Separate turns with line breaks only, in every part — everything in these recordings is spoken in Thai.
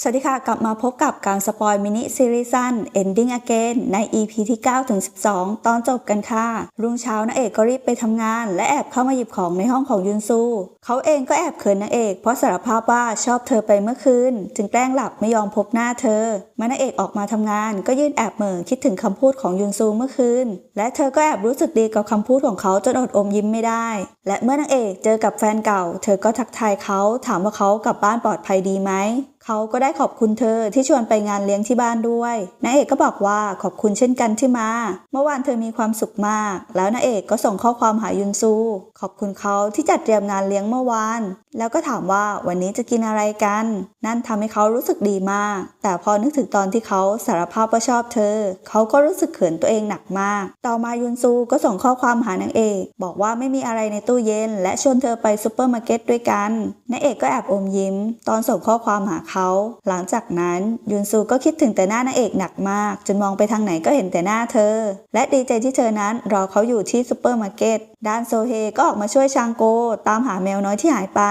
สวัสดีค่ะ กลับมาพบกับการสปอยมินิซีรีส์สั้น Ending Again ใน EP ที่ 9 ถึง 12 ตอนจบกันค่ะ รุ่งเช้านางเอกก็รีบไปทำงาน และแอบเข้ามาหยิบของในห้องของยุนซู เขาเองก็แอบเขินนางเอก เพราะสารภาพว่าชอบเธอไปเมื่อคืน จึงแกล้งหลับไม่ยอมพบหน้าเธอเมื่อนางเอกออกมาทำงาน ก็ยืนแอบเหม่อคิดถึงคำพูดของยุนซูเมื่อคืน และเธอก็แอบรู้สึกดีกับคำพูดของเขาจนอดอมยิ้มไม่ได้ และเมื่อนางเอกเจอกับแฟนเก่า เธอก็ทักทายเขาถามว่าเขากลับบ้านปลอดภัยดีไหม เขาก็ได้ขอบคุณเธอที่ชวนไปงานเลี้ยงที่บ้านด้วยนางเอกก็บอกว่าขอบคุณเช่นกันที่มา เมื่อวานเธอมีความสุขมาก แล้วนางเอกก็ส่งข้อความหายุนซู ขอบคุณเขาที่จัดเตรียมงานเลี้ยงเมื่อวาน แล้วก็ถามว่าวันนี้จะกินอะไรกัน นั่นทำให้เขารู้สึกดีมาก แต่พอนึกถึงตอนที่เขาสารภาพว่าชอบเธอ เขาก็รู้สึกเขินตัวเองหนักมาก ต่อมายุนซูก็ส่งข้อความหานางเอก บอกว่าไม่มีอะไรในตู้เย็น และชวนเธอไปซูเปอร์มาร์เก็ตด้วยกันนางเอกก็แอบอมยิ้ม ตอนส่งข้อความหาเขา หลังจากนั้นยุนซูก็คิดถึงแต่หน้านางเอกหนักมาก จนมองไปทางไหนก็เห็นแต่หน้าเธอ และดีใจที่เธอนั้นรอเขาอยู่ที่ซูเปอร์มาร์เก็ตด้านโซเฮก็ออกมาช่วยชางโก ตามหาแมวน้อยที่หายไป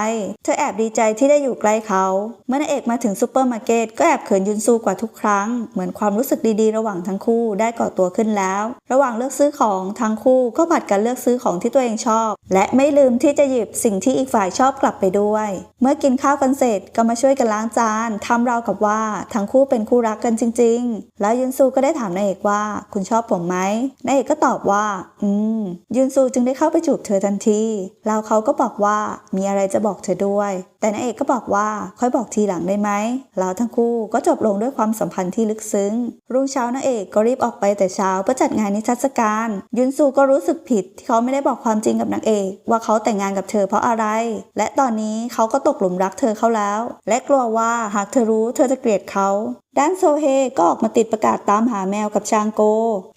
เธอแอบดีใจที่ได้อยู่ใกล้เขา เมื่อนางเอกมาถึงซูเปอร์มาร์เก็ตก็แอบเขินยุนซูกว่าทุกครั้ง เหมือนความรู้สึกดีๆ ระหว่างทั้งคู่ได้ก่อตัวขึ้นแล้ว ระหว่างเลือกซื้อของทั้งคู่ก็ผัดกันเลือกซื้อของที่ตัวเองชอบ และไม่ลืมที่จะหยิบสิ่งที่อีกฝ่ายชอบกลับไปด้วย เมื่อกินข้าวกันเสร็จก็มาช่วยกันล้างจานทำราวกับว่าทั้งคู่เป็นคู่รักกันจริง ๆ แล้วยุนซูก็ได้ถามนายเอกว่า คุณชอบผมไหมนายเอกก็ตอบว่า อืม ยุนซูจึงได้เข้าไปจูบเธอทันที แล้วเขาก็บอกว่ามีอะไรจะบอกเธอด้วย แต่นางเอกก็บอกว่าค่อยบอกทีหลังได้ไหมแล้วทั้งคู่ก็จบลงด้วยความสัมพันธ์ที่ลึกซึ้ง รุ่งเช้านางเอกก็รีบออกไปแต่เช้าเพื่อจัดงานนิทรรศการ ยุนซูก็รู้สึกผิดที่เขาไม่ได้บอกความจริงกับนางเอก ว่าเขาแต่งงานกับเธอเพราะอะไร และตอนนี้เขาก็ตกหลุมรักเธอเข้าแล้ว และกลัวว่าหากเธอรู้เธอจะเกลียดเขา ด้านโซเฮก็ออกมาติดประกาศตามหาแมวกับชางโก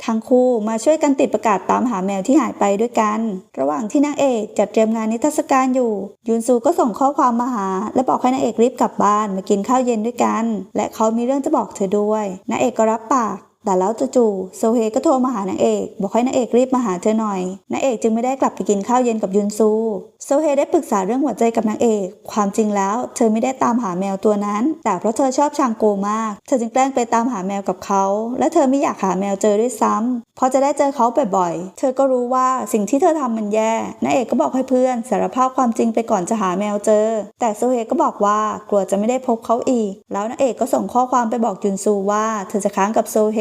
ทั้งคู่มาช่วยกันติดประกาศตามหาแมวที่หายไปด้วยกัน ระหว่างที่นางเอกจัดเตรียมงานนิทรรศการอยู่ ยุนซูก็ส่งข้อความมาหา และบอกให้นางเอกรีบกลับบ้านมากินข้าวเย็นด้วยกัน และเขามีเรื่องจะบอกเธอด้วยนางเอกก็รับปาก แต่แล้วจู่ๆโซเฮก็โทรมาหานางเอก บอกให้นางเอกรีบมาหาเธอหน่อยนางเอกจึงไม่ได้กลับไปกินข้าวเย็นกับยุนซูโซเฮได้ปรึกษาเรื่องหัวใจกับนางเอก ความจริงแล้วเธอไม่ได้ตามหาแมวตัวนั้น แต่เพราะเธอชอบชางโกมาก เธอจึงแกล้งไปตามหาแมวกับเขา และเธอไม่อยากหาแมวเจอด้วยซ้ำเพราะจะได้เจอเขาบ่อยๆ เธอก็รู้ว่าสิ่งที่เธอทำมันแย่นางเอกก็บอกให้เพื่อนสารภาพความจริงไปก่อนจะหาแมวเจอ แต่โซเฮก็บอกว่ากลัวจะไม่ได้พบเขาอีก แล้วนางเอกก็ส่งข้อความไปบอกยุนซูว่าเธอจะค้างกับโซเฮ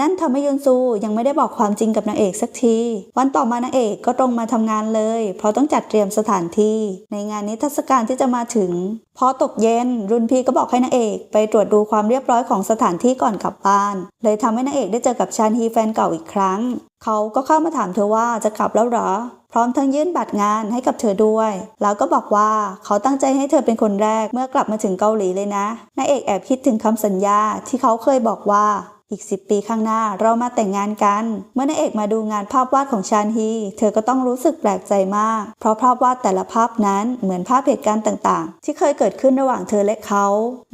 นั่นทำให้ยุนซูยังไม่ได้บอกความจริงกับนางเอกสักที วันต่อมานางเอกก็ตรงมาทำงานเลย เพราะต้องจัดเตรียมสถานที่ ในงานนิทรรศการที่จะมาถึง พอตกเย็น รุ่นพี่ก็บอกให้นางเอกไปตรวจดูความเรียบร้อยของสถานที่ก่อนกลับบ้าน เลยทำให้นางเอกได้เจอกับชานฮีแฟนเก่าอีกครั้ง เขาก็เข้ามาถามเธอว่าจะกลับแล้วหรอพร้อมทั้งยื่นบัตรงานให้กับเธอด้วย แล้วก็บอกว่าเขาตั้งใจให้เธอเป็นคนแรกเมื่อกลับมาถึงเกาหลีเลยนะนายเอกแอบคิดถึงคำสัญญาที่เขาเคยบอกว่า อีก 10 ปีข้างหน้าเรามาแต่งงานกัน เมื่อนายเอกมาดูงานภาพวาดของชานฮี เธอก็ต้องรู้สึกแปลกใจมาก เพราะภาพวาดแต่ละภาพนั้นเหมือนภาพเหตุการณ์ต่างๆ ที่เคยเกิดขึ้นระหว่างเธอและเขา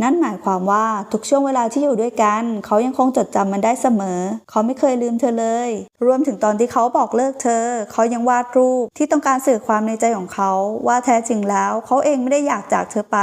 นั่นหมายความว่าทุกช่วงเวลาที่อยู่ด้วยกัน เขายังคงจดจำมันได้เสมอ เขาไม่เคยลืมเธอเลย รวมถึงตอนที่เขาบอกเลิกเธอ เขายังวาดรูปที่ต้องการสื่อความในใจของเขา ว่าแท้จริงแล้ว เขาเองไม่ได้อยากจากเธอไป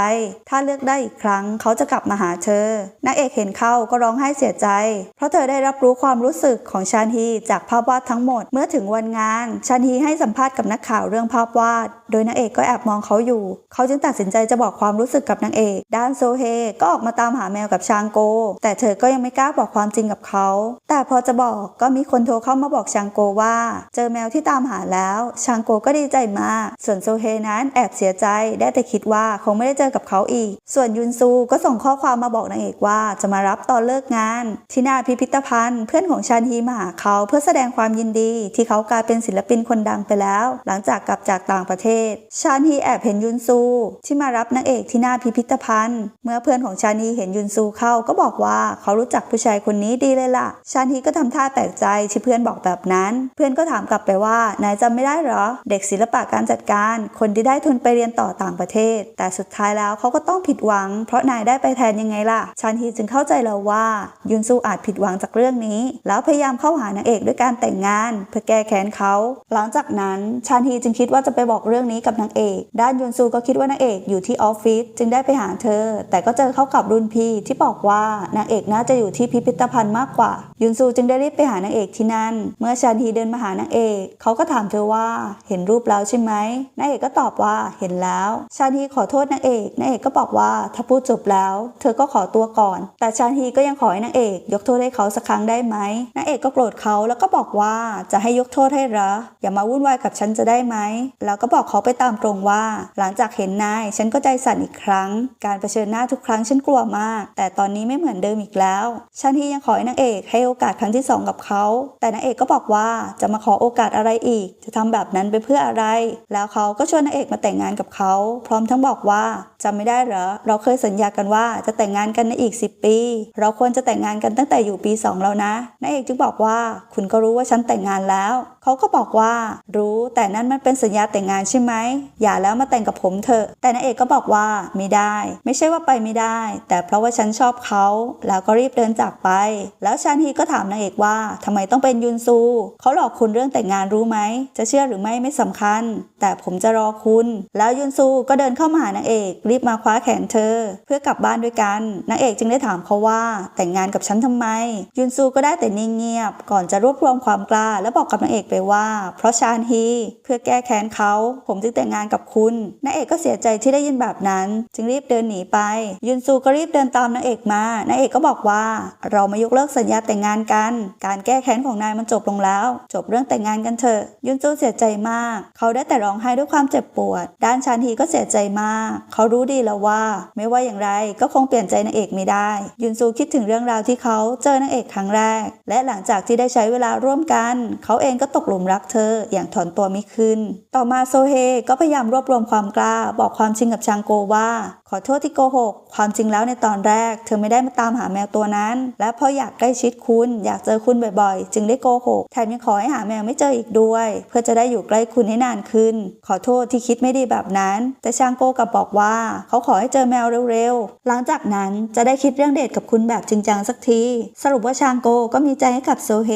ถ้าเลือกได้อีกครั้ง เขาจะกลับมาหาเธอนางเอกเห็นเข้าก็ร้องไห้เสียใจเพราะเธอได้รับรู้ความรู้สึกของชานฮีจากภาพวาดทั้งหมด เมื่อถึงวันงานชานฮีให้สัมภาษณ์กับนักข่าวเรื่องภาพวาด โดยนางเอกก็แอบมองเขาอยู่ เขาจึงตัดสินใจจะบอกความรู้สึกกับนางเอก ด้านโซเฮก็ออกมาตามหาแมวกับชางโก แต่เธอก็ยังไม่กล้าบอกความจริงกับเขา แต่พอจะบอกก็มีคนโทรเข้ามาบอกชางโกว่า เจอแมวที่ตามหาแล้ว ชางโกก็ดีใจมาก ส่วนโซเฮนั้นแอบเสียใจได้แต่คิดว่าคงไม่ได้เจอกับเขาอีก ส่วนยุนซูก็ส่งข้อความมาบอกนางเอกว่าจะมารับตอนเลิกงานที่หน้าาพิพิธภัณฑ์ เพื่อนของชานฮีมาหาเขาเพื่อแสดงความยินดี ที่เขากลายเป็นศิลปินคนดังไปแล้ว หลังจากกลับจากต่างประเทศ ชานฮีแอบเห็นยุนซู ที่มารับนางเอกที่หน้าพิพิธภัณฑ์ เมื่อเพื่อนของชานฮีเห็นยุนซูเข้าก็บอกว่าเขารู้จักผู้ชายคนนี้ดีเลยล่ะ ชานฮีก็ทำท่าแปลกใจที่เพื่อนบอกแบบนั้น เพื่อนก็ถามกลับไปว่านายจำไม่ได้หรอ เด็กศิลปะการจัดการ คนที่ได้ทุนไปเรียนต่อต่างประเทศ แต่สุดท้ายแล้วเขาก็ต้องผิดหวัง เพราะนายได้ไปแทนยังไงล่ะ ชานฮีจึงเข้าใจแล้วว่ายุนซูอาจจผิดหวังจากเรื่องนี้ แล้วพยายามเข้าหานางเอกด้วยการแต่งงาน เพื่อแก้แค้นเขา หลังจากนั้นชานฮีจึงคิดว่าจะไปบอกเรื่องนี้กับนางเอก ด้านยุนซูก็คิดว่านางเอกอยู่ที่ออฟฟิศจึงได้ไปหาเธอ แต่ก็เจอเข้ากับรุ่นพี่ที่บอกว่านางเอกน่าจะอยู่ที่พิพิธภัณฑ์มากกว่า ยุนซูจึงได้รีบไปหานางเอกที่นั่น เมื่อชานฮีเดินมาหานางเอกเขาก็ถามเธอว่าเห็นรูปแล้วใช่ไหมนางเอกก็ตอบว่าเห็นแล้ว ชานฮีขอโทษนางเอกนางเอกก็บอกว่าถ้าพูดจบแล้ว เธอก็ขอตัวก่อน แต่ชานฮีก็ยังขอให้นางเอกยกโทษให้เขาสักครั้งได้ไหมนางเอกก็โกรธเขาแล้วก็บอกว่าจะให้ยกโทษให้หรออย่ามาวุ่นวายกับฉันจะได้ไหมแล้วก็บอกเขาไปตามตรงว่า หลังจากเห็นนายฉันก็ใจสั่นอีกครั้ง การเผชิญหน้าทุกครั้งฉันกลัวมาก แต่ตอนนี้ไม่เหมือนเดิมอีกแล้วชานฮียังขอให้นางเอกให้โอกาสครั้งที่สองกับเขา แต่นางเอกก็บอกว่าจะมาขอโอกาสอะไรอีก จะทำแบบนั้นไปเพื่ออะไร แล้วเขาก็ชวนนางเอกมาแต่งงานกับเขา พร้อมทั้งบอกว่าจำไม่ได้เหรอเราเคยสัญญากันว่าจะแต่งงานกันในอีก 10 ปี เราควรจะแต่งงานกันตั้งแต่แต่อยู่ปี 2 แล้วนะนางเอกจึงบอกว่าคุณก็รู้ว่าฉันแต่งงานแล้ว เขาก็บอกว่า รู้แต่นั่นมันเป็นสัญญาแต่งงานใช่ไหมอย่าแล้วมาแต่งกับผมเถอะ แต่นางเอกก็บอกว่าไม่ได้ ไม่ใช่ว่าไปไม่ได้ แต่เพราะว่าฉันชอบเขาแล้วก็รีบเดินจากไป แล้วชานฮีก็ถามนางเอกว่าทำไมต้องเป็นยุนซูเขาหลอกคุณเรื่องแต่งงานรู้ไหมจะเชื่อหรือไม่ไม่สำคัญ แต่ผมจะรอคุณ แล้วยุนซูก็เดินเข้ามาหานางเอก รีบมาคว้าแขนเธอ เพื่อกลับบ้านด้วยกันนางเอกจึงได้ถามเขาว่าแต่งงานกับฉันทำไมยุนซูก็ได้แต่นิ่งเงียบ ก่อนจะรวบรวมความกล้า และบอกกับนางเอกไปว่า เพราะชานฮีเพื่อแก้แค้นเขา ผมจึงแต่งงานกับคุณนางเอกก็เสียใจที่ได้ยินแบบนั้น จึงรีบเดินหนีไป ยุนซูก็รีบเดินตามนางเอกมานางเอกก็บอกว่า เรามายกเลิกสัญญาแต่งงานกัน การแก้แค้นของนายมันจบลงแล้ว จบเรื่องแต่งงานกันเถอะ ยุนซูเสียใจมาก เขาได้แต่ร้องไห้ด้วยความเจ็บปวด ด้านชานฮีก็เสียใจมาก เขารู้ดีแล้วว่า ไม่ว่าอย่างไรก็คงเปลี่ยนใจนางเอกไม่ได้ ยุนซูคิดถึงเรื่องราวที่เขาเจอนางเอกครั้งแรก และหลังจากที่ได้ใช้เวลาร่วมกัน เขาเองก็ตกหลุมรักเธออย่างถอนตัวไม่ขึ้น ต่อมาโซเฮก็พยายามรวบรวมความกล้า บอกความจริงกับชางโกว่า ขอโทษที่โกหก ความจริงแล้วในตอนแรก เธอไม่ได้มาตามหาแมวตัวนั้น และเพราะอยากใกล้ชิดคุณ อยากเจอคุณบ่อยๆ จึงได้โกหก แถมยังขอให้หาแมวไม่เจออีกด้วย เพื่อจะได้อยู่ใกล้คุณให้นานขึ้น ขอโทษที่คิดไม่ดีแบบนั้น แต่ชางโกกับบอกว่า เขาขอให้เจอแมวเร็วๆ หลังจากนั้นจะได้คิดเรื่องเดทกับคุณแบบจริงจังสักทีสรุปว่าชางโกก็มีใจให้กับโซเฮ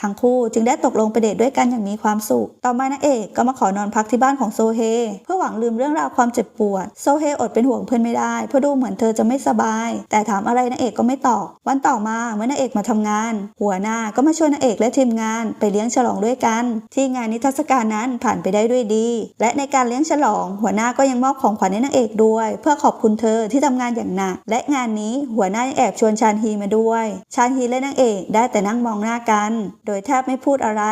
ทั้งคู่จึงได้ตกลงไปเดทด้วยกันอย่างมีความสุข ต่อมานางเอกก็มาขอนอนพักที่บ้านของโซเฮ เพื่อหวังลืมเรื่องราวความเจ็บปวด โซเฮอดเป็นห่วงเพื่อนไม่ได้ เพราะดูเหมือนเธอจะไม่สบาย แต่ถามอะไรนางเอกก็ไม่ตอบ วันต่อมาเมื่อนางเอกมาทำงาน หัวหน้าก็มาชวนนางเอกและทีมงานไปเลี้ยงฉลองด้วยกัน ที่งานนิทรรศการนั้นผ่านไปได้ด้วยดี และในการเลี้ยงฉลอง หัวหน้าก็ยังมอบของขวัญให้นางเอกด้วย เพื่อขอบคุณเธอที่ทำงานอย่างหนัก และงานนี้หัวหน้ายังแอบชวนชานฮีมาด้วยชานฮีและนางเอกได้แต่นั่งมองหน้ากัน โดยแทบไม่พูดอะไร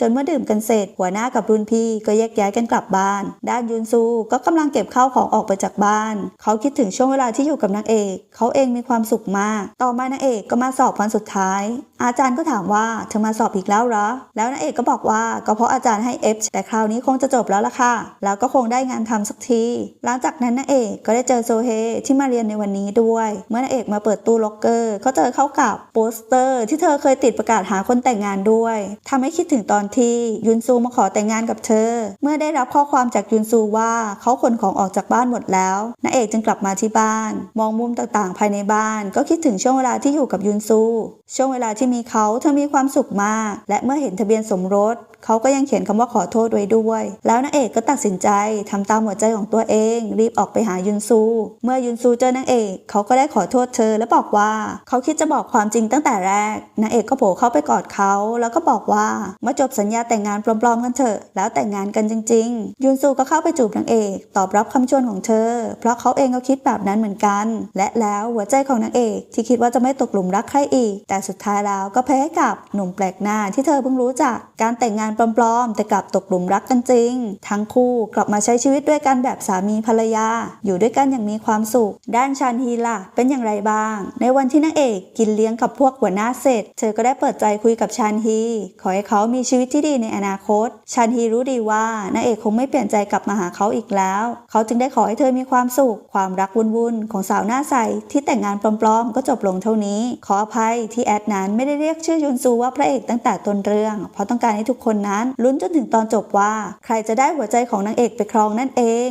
จนเมื่อดื่มกันเสร็จ หัวหน้ากับรุ่นพี่ก็แยกย้ายกันกลับบ้าน ด้านยุนซูก็กำลังเก็บข้าวของออกไปจากบ้าน เขาคิดถึงช่วงเวลาที่อยู่กับนางเอก เขาเองมีความสุขมาก ต่อมานางเอกก็มาสอบวันสุดท้าย อาจารย์ก็ถามว่าเธอมาสอบอีกแล้วเหรอ แล้วนางเอกก็บอกว่าก็เพราะอาจารย์ให้ F แต่คราวนี้คงจะจบแล้วล่ะค่ะ แล้วก็คงได้งานทำสักที หลังจากนั้นนางเอกก็ได้เจอโซเฮที่มาเรียนในวันนี้ด้วย เมื่อนางเอกมาเปิดตู้ล็อกเกอร์ ก็เจอเข้ากับโปสเตอร์ ที่เธอเคยติดประกาศหาคนแต่งงานด้วยทำให้คิดถึงตอนที่ยุนซูมาขอแต่งงานกับเธอ เมื่อได้รับข้อความจากยุนซูว่าเขาขนของออกจากบ้านหมดแล้วนางเอกจึงกลับมาที่บ้าน มองมุมต่างๆ ภายในบ้าน ก็คิดถึงช่วงเวลาที่อยู่กับยุนซู ช่วงเวลาที่มีเขาเธอมีความสุขมาก และเมื่อเห็นทะเบียนสมรส เขาก็ยังเขียนคำว่าขอโทษไว้ด้วย แล้วนางเอกก็ตัดสินใจทำตามหัวใจของตัวเอง รีบออกไปหายุนซู เมื่อยุนซูเจอนางเอก เขาก็ได้ขอโทษเธอและบอกว่า เขาคิดจะบอกความจริงตั้งแต่แรกนางเอกก็โผล่เข้าไปกอดเขาแล้วก็บอกว่ามาจบสัญญาแต่งงานปลอมๆกันเถอะ แล้วแต่งงานกันจริง ๆ ยุนซูก็เข้าไปจูบนางเอก ตอบรับคำชวนของเธอ เพราะเขาเองก็คิดแบบนั้นเหมือนกัน และแล้วหัวใจของนางเอก ที่คิดว่าจะไม่ตกหลุมรักใครอีก แต่สุดท้ายแล้วก็แพ้กับหนุ่มแปลกหน้าที่เธอเพิ่งรู้จักการแต่งงานานปลอมๆ แต่กลับตกหลุมรักกันจริง ทั้งคู่กลับมาใช้ชีวิตด้วยกันแบบสามีภรรยา อยู่ด้วยกันอย่างมีความสุข ด้านชานฮีล่ะ เป็นอย่างไรบ้าง ในวันที่นางเอกกินเลี้ยงกับพวกหัวหน้าเสร็จ เธอก็ได้เปิดใจคุยกับชานฮี ขอให้เขามีชีวิตที่ดีในอนาคต ชานฮีรู้ดีว่านางเอกคงไม่เปลี่ยนใจกลับมาหาเขาอีกแล้ว เขาจึงได้ขอให้เธอมีความสุข ความรักวุ่นๆของสาวหน้าใสที่แต่งงานปลอมๆ ก็จบลงเท่านี้ ขออภัยที่แอดนั้นไม่ได้เรียกชื่อยุนซูว่าพระเอกตั้งแต่ต้นเรื่อง เพราะต้องการให้ทุกคนนั้นลุ้นจนถึงตอนจบว่า ใครจะได้หัวใจของนางเอกไปครองนั่นเอง